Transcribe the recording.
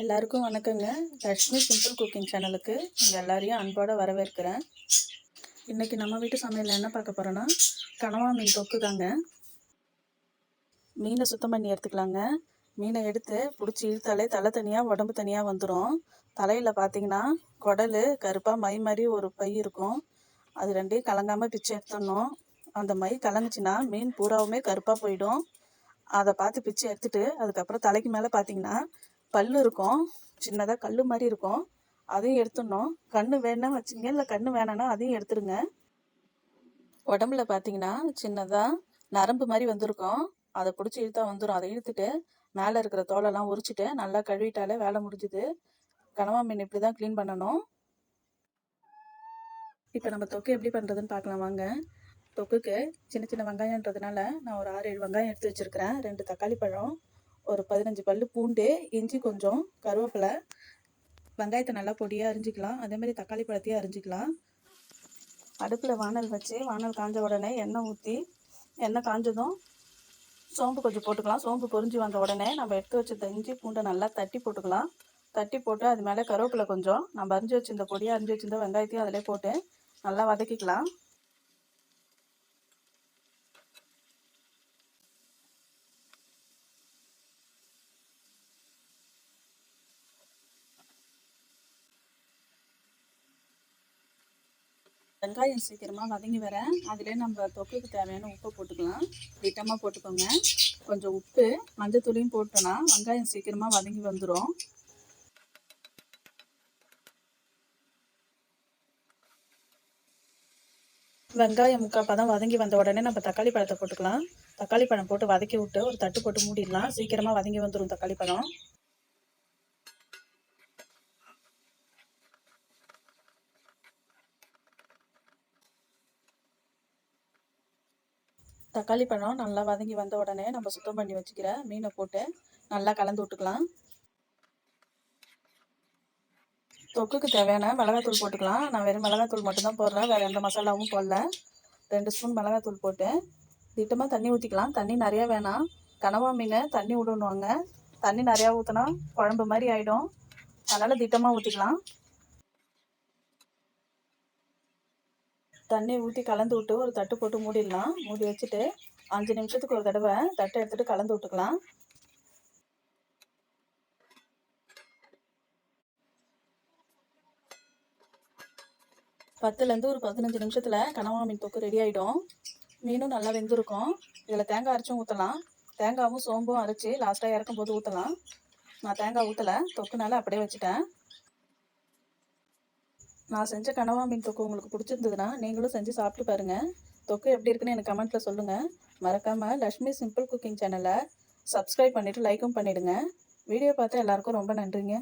எல்லாருக்கும் வணக்கங்க. Lakshmi simple cooking சேனலுக்கு உங்கள் எல்லாரையும் அன்போடு வரவேற்கிறேன். இன்றைக்கி நம்ம வீட்டு சமையலில் என்ன பார்க்க போகிறோன்னா கனவா மீன் தொக்கு தாங்க மீனை சுத்தம் பண்ணி எடுத்துக்கலாங்க. மீனை எடுத்து பிடிச்சி இழுத்தாலே தலை தனியாக உடம்பு தனியாக வந்துடும் தலையில் பார்த்தீங்கன்னா குடல் கருப்பாக மை மாதிரி ஒரு பை இருக்கும். அது ரெண்டையும் கலங்காமல் பிச்சு எடுத்துடணும். அந்த மை கலங்குச்சுன்னா மீன் பூராவுமே கருப்பாக போயிடும். அதை பார்த்து பிச்சு எடுத்துட்டு அதுக்கப்புறம் தலைக்கு மேலே பார்த்தீங்கன்னா பல் இருக்கும். சின்னதாக கல் மாதிரி இருக்கும். அதையும் எடுத்துடணும். கண்ணு வேணா வச்சுங்க இல்லை கண்ணு வேணான்னா அதையும் எடுத்துடுங்க. உடம்புல பார்த்தீங்கன்னா சின்னதாக நரம்பு மாதிரி வந்திருக்கும். அதை பிடிச்சி இழுத்தா வந்துடும் அதை இழுத்துட்டு மேலே இருக்கிற தோலெல்லாம் உரிச்சிட்டு நல்லா கழுவிட்டாலே வேலை முடிஞ்சுது. கனவா மீன் இப்படி தான் க்ளீன் பண்ணணும். இப்போ நம்ம தொக்கு எப்படி பண்ணுறதுன்னு பார்க்கலாம் வாங்க. தொக்குக்கு சின்ன சின்ன வெங்காயன்றதுனால நான் ஒரு ஆறு ஏழு வெங்காயம் எடுத்து வச்சுருக்கிறேன். ரெண்டு தக்காளி பழம். ஒரு பதினஞ்சு பல் பூண்டு இஞ்சி கொஞ்சம் கருவேப்பிலை வெங்காயத்தை நல்லா பொடியாக அரிஞ்சிக்கலாம். அதேமாதிரி தக்காளி பழத்தையும் அரிஞ்சிக்கலாம். அடுப்பில் வானல் வச்சு வானல் காஞ்ச உடனே எண்ணெய் ஊற்றி எண்ணெய் காஞ்சதும் சோம்பு கொஞ்சம் போட்டுக்கலாம். சோம்பு பொறிஞ்சி வந்த உடனே நம்ம எடுத்து வச்சிருந்த இஞ்சி பூண்டை நல்லா தட்டி போட்டுக்கலாம். தட்டி போட்டு அது மேலே கருவேப்பிலை கொஞ்சம். நம்ம அரிஞ்சு வச்சிருந்த பொடியாக அரிஞ்சு வச்சிருந்த வெங்காயத்தையும் அதிலே போட்டு நல்லா வதக்கிக்கலாம். வெங்காயம் சீக்கிரமாக வதங்கி வர அதிலே நம்ம தொக்குக்கு தேவையான உப்பை போட்டுக்கலாம். திட்டமாக போட்டுக்கோங்க. கொஞ்சம் உப்பு மஞ்சத்தூளையும் போட்டோன்னா வெங்காயம் சீக்கிரமாக வதங்கி வந்துடும் வெங்காயம் முக்கால் பதம் வதங்கி வந்த உடனே நம்ம தக்காளி பழத்தை போட்டுக்கலாம். தக்காளி பழம் போட்டு வதக்கி விட்டு ஒரு தட்டு போட்டு மூடிடலாம். சீக்கிரமாக வதங்கி வந்துடும் தக்காளி பழம். தக்காளி பழம் நல்லா வதங்கி வந்த உடனே நம்ம சுத்தம் பண்ணி வச்சுக்கிற மீனை போட்டு நல்லா கலந்து விட்டுக்கலாம். தொக்குக்கு தேவையான மிளகாத்தூள் போட்டுக்கலாம். நான் வெறும் மிளகாத்தூள் மட்டும்தான் போடுறேன். வேறு எந்த மசாலாவும் போடல. ரெண்டு ஸ்பூன் மிளகாத்தூள் போட்டு திட்டமாக தண்ணி ஊற்றிக்கலாம் தண்ணி நிறையா வேணாம். கனவா மீன் தண்ணி விடணுவாங்க தண்ணி நிறையா ஊற்றினா குழம்பு மாதிரி ஆகிடும் அதனால் திட்டமாக ஊற்றிக்கலாம் தண்ணி ஊற்றி கலந்து விட்டு ஒரு தட்டு போட்டு மூடிடலாம். மூடி வச்சுட்டு அஞ்சு நிமிஷத்துக்கு ஒரு தடவை தட்டை எடுத்துகிட்டு கலந்து விட்டுக்கலாம். பத்துலேருந்து ஒரு பதினஞ்சு நிமிஷத்தில் கனவா மீன் தொக்கு ரெடி ஆகிடும் மீனும் நல்லா வெந்திருக்கும். இதில் தேங்காய் அரைச்சும் ஊற்றலாம் தேங்காவும் சோம்பும் அரைச்சி லாஸ்ட்டாக இறக்கும் போது ஊற்றலாம் நான் தேங்காய் ஊற்றலை தொக்குனால அப்படியே வச்சுட்டேன். நான் செஞ்ச கனவா மீன் தொக்கு உங்களுக்கு பிடிச்சிருந்ததுன்னா நீங்களும் செஞ்சு சாப்பிட்டு பாருங்கள் தொக்கு எப்படி இருக்குன்னு எனக்கு கமெண்ட்டில் சொல்லுங்கள் மறக்காமல் லக்ஷ்மி சிம்பிள் குக்கிங் சேனலை சப்ஸ்கிரைப் பண்ணிவிட்டு லைக்கும் பண்ணிவிடுங்க வீடியோ பார்த்து எல்லாருக்கும் ரொம்ப நன்றிங்க.